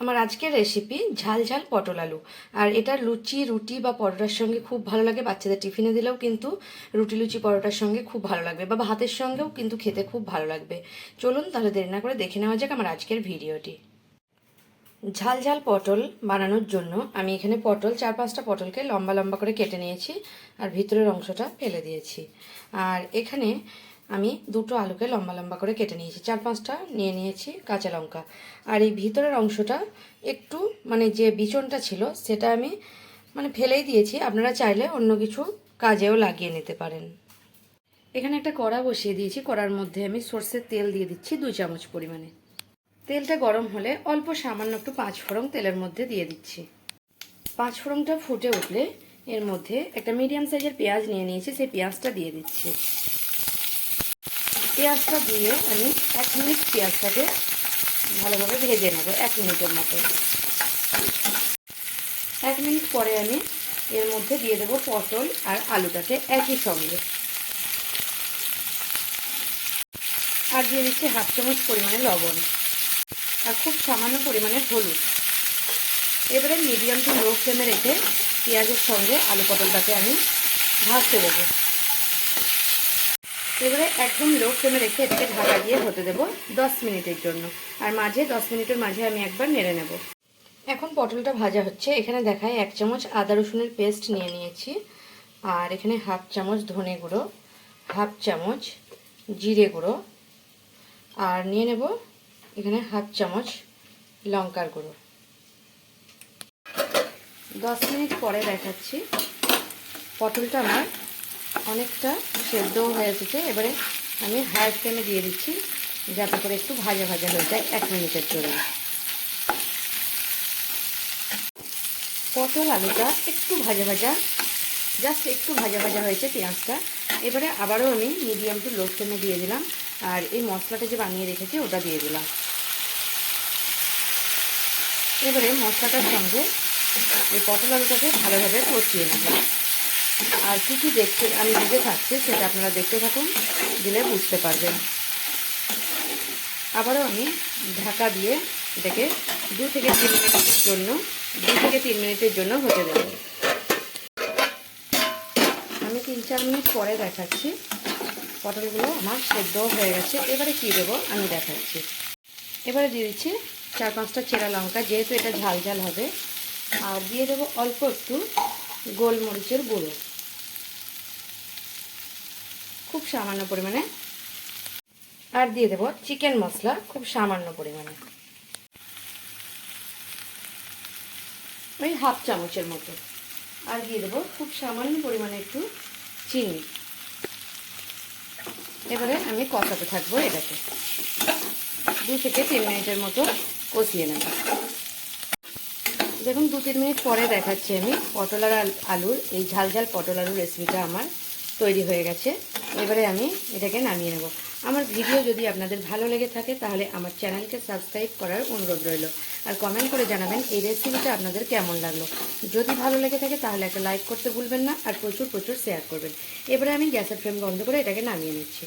আমার আজকের রেসিপি ঝাল ঝাল পটল আলু। আর এটা লুচি, রুটি বা পরোটার সঙ্গে খুব ভালো লাগে। বাচ্চাদের টিফিনে দিলেও কিন্তু রুটি, লুচি, পরোটার সঙ্গে খুব ভালো লাগবে বা ভাতের সঙ্গেও কিন্তু খেতে খুব ভালো লাগবে। চলুন তাহলে দেরি না করে দেখে নেওয়া যাক আমার আজকের ভিডিওটি। ঝাল ঝাল পটল বানানোর জন্য আমি এখানে পটল, চার পাঁচটা পটলকে লম্বা লম্বা করে কেটে নিয়েছি আর ভিতরের অংশটা ফেলে দিয়েছি। আর এখানে আমি দুটো আলুকে লম্বা লম্বা করে কেটে নিয়েছি। চার পাঁচটা নিয়ে নিয়েছি কাঁচা লঙ্কা। আর এই ভিতরের অংশটা একটু মানে যে বিচনটা ছিল, সেটা আমি মানে ফেলেই দিয়েছি। আপনারা চাইলে অন্য কিছু কাজেও লাগিয়ে নিতে পারেন। এখানে একটা কড়া বসিয়ে দিয়েছি। কড়ার মধ্যে আমি সর্ষের তেল দিয়ে দিচ্ছি দুই চামচ পরিমাণে। তেলটা গরম হলে অল্প সামান্য একটু পাঁচ ফোড়ন তেলের মধ্যে দিয়ে দিচ্ছি। পাঁচ ফোড়নটা ফুটে উঠলে এর মধ্যে একটা মিডিয়াম সাইজের পেঁয়াজ নিয়ে নিয়েছি। সেই পেঁয়াজটা দিয়ে দিচ্ছি। পেঁয়াজটা দিয়ে আমি এক মিনিট পেঁয়াজটাকে ভালোভাবে ভেজে নেব, এক মিনিটের মতো। এক মিনিট পরে আমি এর মধ্যে দিয়ে দেবো পটল আর আলুটাকে একই সঙ্গে। আর দিয়ে দিচ্ছি হাফ চামচ পরিমাণে লবণ আর খুব সামান্য পরিমাণে হলুদ। এবারে মিডিয়াম টু লো ফ্লেমে রেখে পেঁয়াজের সঙ্গে আলু পটলটাকে আমি ভাজতে দেবো। এবারে একদম লো ফ্লেমে রেখে এটাকে ঢাকা দিয়ে হতে দেবো দশ মিনিটের জন্য। আর মাঝে দশ মিনিটের মাঝে আমি একবার নেড়ে নেব। এখন পটলটা ভাজা হচ্ছে। এখানে দেখায় এক চামচ আদা রসুনের পেস্ট নিয়ে নিয়েছি। আর এখানে হাফ চামচ ধনে গুঁড়ো, হাফ চামচ জিরে গুঁড়ো। আর নিয়ে নেব এখানে হাফ চামচ লঙ্কার গুঁড়ো। দশ মিনিট পরে দেখাচ্ছি। পটলটা আমার অনেকটা সেদ্ধও হয়ে এসেছে। এবারে আমি হাই ফ্লেমে দিয়ে দিচ্ছি, যাতে করে একটু ভাজা ভাজা হয়ে যায় এক মিনিটের জন্য। পটল আলুটা একটু ভাজা ভাজা, জাস্ট একটু ভাজা ভাজা হয়েছে পেঁয়াজটা। এবারে আবারও আমি মিডিয়াম টু লো ফ্লেমে দিয়ে দিলাম, আর এই মশলাটা যে বানিয়ে রেখেছি ওটা দিয়ে দিলাম। এবারে মশলাটার সঙ্গে এই পটল আলুটাকে ভালোভাবে কষিয়ে নেব। আর কী কী দেখতে আমি দিতে থাকছি সেটা আপনারা দেখতে থাকুন, দিলে বুঝতে পারবেন। আবারও আমি ঢাকা দিয়ে এটাকে দু থেকে তিন মিনিটের জন্য, দু থেকে তিন মিনিটের জন্য হতে দেব। আমি তিন চার মিনিট পরে দেখাচ্ছি। পটলগুলো আমার সেদ্ধ হয়ে গেছে। এবারে কী দেবো? আমি দেখাচ্ছি। এবারে দিয়ে দিচ্ছি চার পাঁচটা চেরা লঙ্কা, যেহেতু এটা ঝাল ঝাল হবে। আর দিয়ে দেবো অল্প একটু গোলমরিচের গুঁড়ো। খুব সামান্য পরিমাণে। আর দিয়ে দেবো চিকেন মশলা খুব সামান্য পরিমাণে। ওই হাফ চামচের মতো। আর দিয়ে দেবো খুব সামান্য পরিমাণে একটু চিনি। এবারে আমি কষাতে থাকব এটাকে। দু থেকে তিন মিনিটের মতো কষিয়ে নেব। দেখুন, দু তিন মিনিট পরে দেখাচ্ছি আমি পটল আর আলুর, এই ঝাল ঝাল পটল আলুর রেসিপিটা আমার তৈরি হয়ে গেছে। এবারে আমি এটাকে নামিয়ে নেব। আমার ভিডিও যদি আপনাদের ভালো লেগে থাকে, তাহলে আমার চ্যানেলকে সাবস্ক্রাইব করার অনুরোধ রইল। আর কমেন্ট করে জানাবেন এই রেসিপিটা আপনাদের কেমন লাগল। যদি ভালো লেগে থাকে, তাহলে একটা লাইক করতে ভুলবেন না, আর প্রচুর প্রচুর শেয়ার করবেন। এবারে আমি গ্যাসের ফ্লেম বন্ধ করে এটাকে নামিয়ে নিচ্ছি।